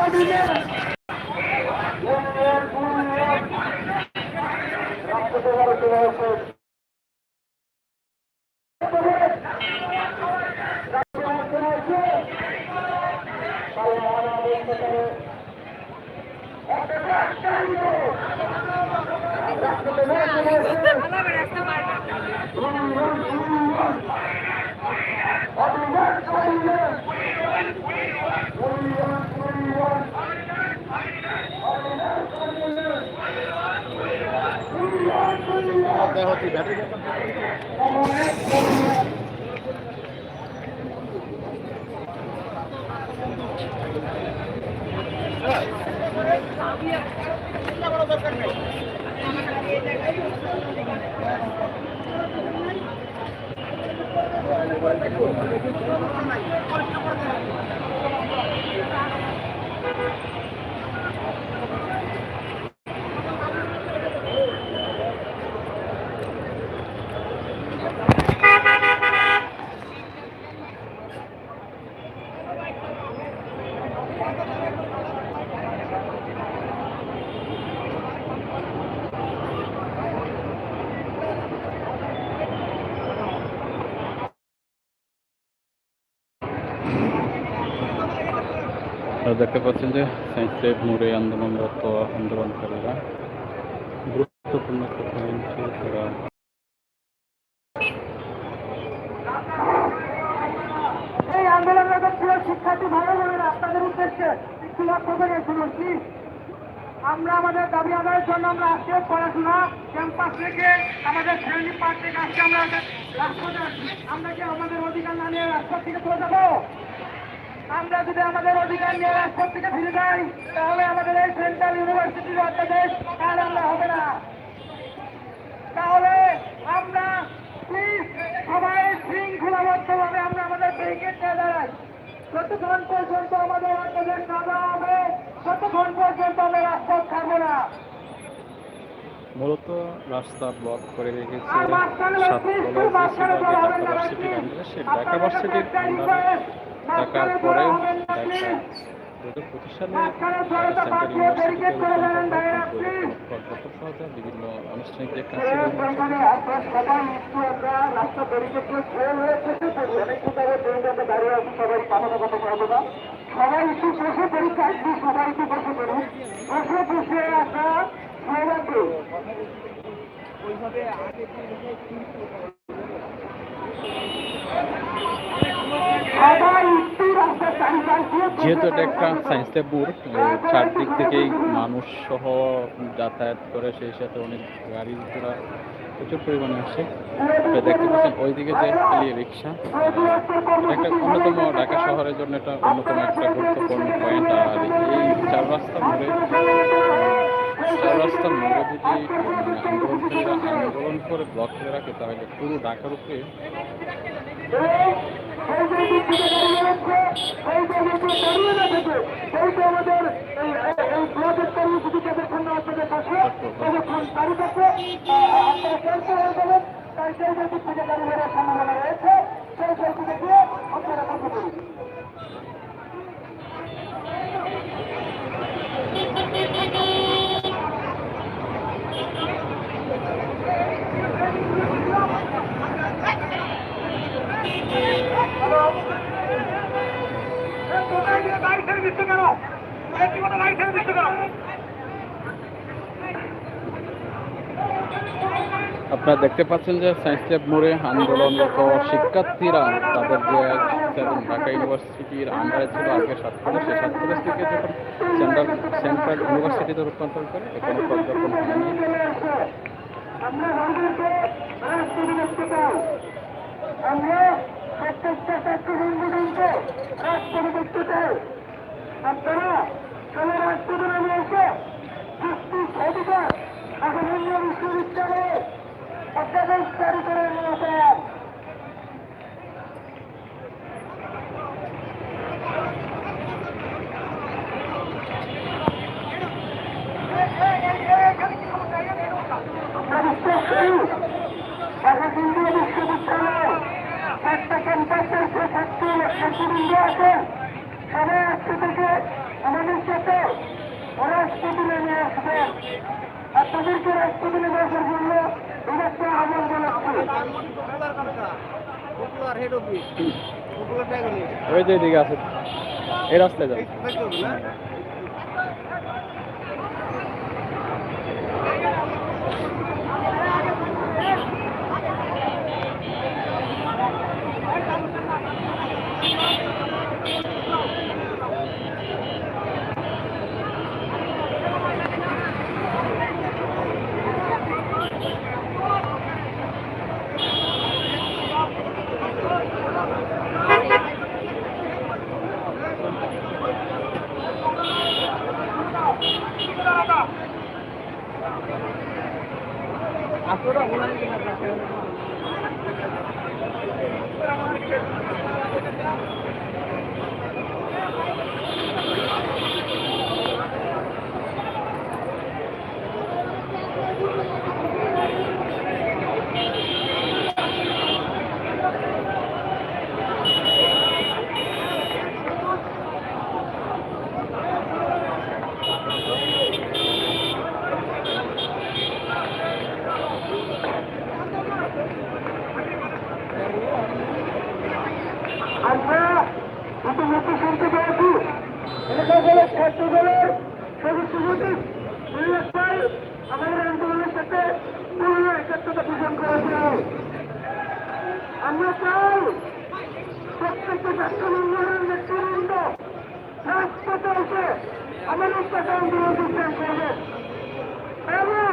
Hadi gel. क्या होती battery দেখতে পাচ্ছেন যে সায়েন্স ল্যাব মোড়ে আন্দোলনরত আন্দোলনকারীরা। গুরুত্বপূর্ণ কথা বলছে তারা। প্লিজ আমরা আমাদের দাবি আদায়ের জন্য আমরা আজকে পড়াশোনা ক্যাম্পাস থেকে আমাদের শ্রেণি পাঠ থেকে আজকে আমরা আসছি। আমরা কি আমাদের অধিকার না নিয়ে রাজপথ থেকে চলে যাব? আমরা যদি আমাদের অধিকার নিয়ে রাজপথ থেকে ফিরে যাই তাহলে আমাদের এই সেন্ট্রাল ইউনিভার্সিটির অধ্যাদেশ আর আমরা হবে না। তাহলে আমরা প্লিজ সবাই শৃঙ্খলাবদ্ধভাবে আমরা আমাদের ব্রিগেড নিয়ে দাঁড়াই। যতক্ষণ পর্যন্ত আমাদের অর্থদের না দেওয়া হবে ততক্ষণ পর্যন্ত আমরা রাজপথ ছাড়বো না। মূলত রাস্তা ব্লক করে রেখেছে আর মাঝখানে সাততলা মাঝখানে ঢাকা ভার্সিটির please। আন্ডারে সেই ঢাকা আপনাদের ভার্সিটির একটা আন্ডারে request, ঢাকার মাঝখানে পরে বলা হবে না, ঢাকা please। দু হাজার পঁচিশ সালে মাঝখানে ধরে তো সেন্ট্রাল ইউনিভার্সিটিতে ব্যারিকেড করে দেবেন, ভাইয়েরা, please। সহ বিভিন্ন আনুষ্ঠানিক যে কাজ সবাই একটু বসে সবাই একটু বসে পড়ি সবাই একটু বসে পড়ুন বসে সবাই যেহেতু এটা একটা। সায়েন্স ল্যাব বোর্ড চারদিক থেকেই মানুষ সহ যাতায়াত করে, সেই সাথে অনেক গাড়ি ঘোড়া প্রচুর পরিমাণে আসে দেখতে পাচ্ছেন ওইদিকে যে খালি রিক্সা একটা অন্যতম ঢাকা শহরের জন্য এটা অন্যতম একটা গুরুত্বপূর্ণ পয়েন্ট আর এই চার রাস্তা মোড়ে, চার রাস্তার মোড়ে যদি মানে আন্দোলনকারীরা আন্দোলন করে ব্লক করে রাখে, তাহলে পুরো ঢাকার উপরে সেই যে দিক থেকে দাঁড়িয়ে রয়েছে, সেই যে দিক থেকে দাঁড়িয়ে না থেকে, সেই যে আমাদের এই ব্লকের কর্মসূচি যতক্ষণ না আপনাদের কাছে ততক্ষণ কাছে আহ, আপনারা ক্যান্সেল হয়ে যাবেন। সেই রয়েছে, সেই আপনারা। আপনারা দেখতে পাচ্ছেন যে সায়েন্স ল্যাব মোড়ে আন্দোলনরত শিক্ষার্থীরা তাদের যে ঢাকা ইউনিভার্সিটির আন্ডারে ছিল আগে সাত কলেজ সেই সাত কলেজ থেকে যখন সেন্ট্রাল সেন্ট্রাল ইউনিভার্সিটিতে রূপান্তর করে এখনও পর্যটন হয়নি। আমরা প্রত্যেকটা ছাত্র সংগঠনকে রাষ্ট্রপতি দেখতে চাই আপনারা সবাই রাষ্ট্রপতি নামে এসে সৃষ্টির অধিকার আসামেন্দ্র বিশ্ববিদ্যালয়ে অধ্যাদেশ জারি করে নিয়েছেন আমরা বিশ্বাস করি ঢাকা কেন্দ্রীয় বিশ্ববিদ্যালয় চারটা ক্যাম্পাসের যে ছাত্র ছাত্রবৃন্দ আছেন সবাই আজকে থেকে আমাদের যে আপনাদেরকে রাষ্ট্রপতি নির্বাচন জন্য বিরক্ত আহ্বান জানাচ্ছি। ওই যে দিকে আছে। এই রাস্তায় যাবে आप थोड़ा बुलाएँगे ना क्या ইতিমধ্যে শুনতে পেরেছি এলাকা দলের ছাত্র দলের সদস্য সচিব ইলিয়াস ভাই আমাদের আন্দোলনের সাথে পূর্ণ একাত্মতা পোষণ করেছিলেন আমরা চাই প্রত্যেকটা আন্দোলনের নেতৃবৃন্দ রাজপথে এসে আমাদের সাথে আন্দোলন এবং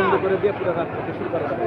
বন্ধ করে দিয়ে পুরো রাস্তাকে শুরু করা যাবে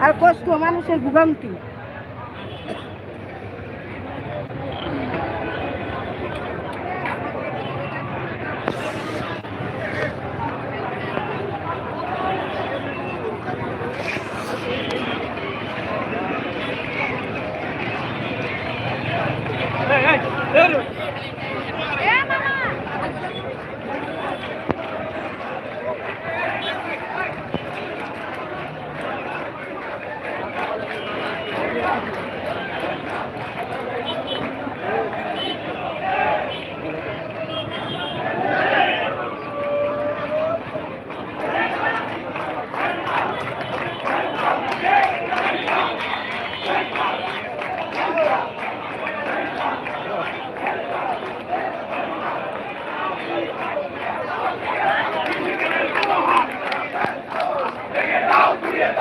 আর কষ্ট মানুষের ভোগান্তি।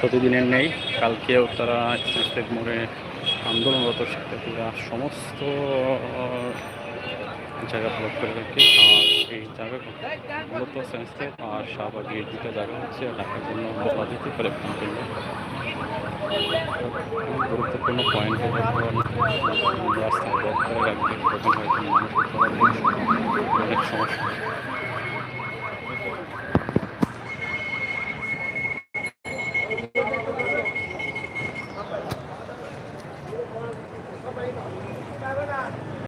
প্রতিদিনের নেই, কালকেও তারা স্টেট মোড়ে আন্দোলনরত শিক্ষার্থীরা সমস্ত জায়গা ব্লক করে রাখে আর এই জায়গা আর শাহবাগ এই দুটো জায়গা হচ্ছে ঢাকার জন্য করে ক্যাম্পেইনে গুরুত্বপূর্ণ পয়েন্ট অনেক সমস্যা।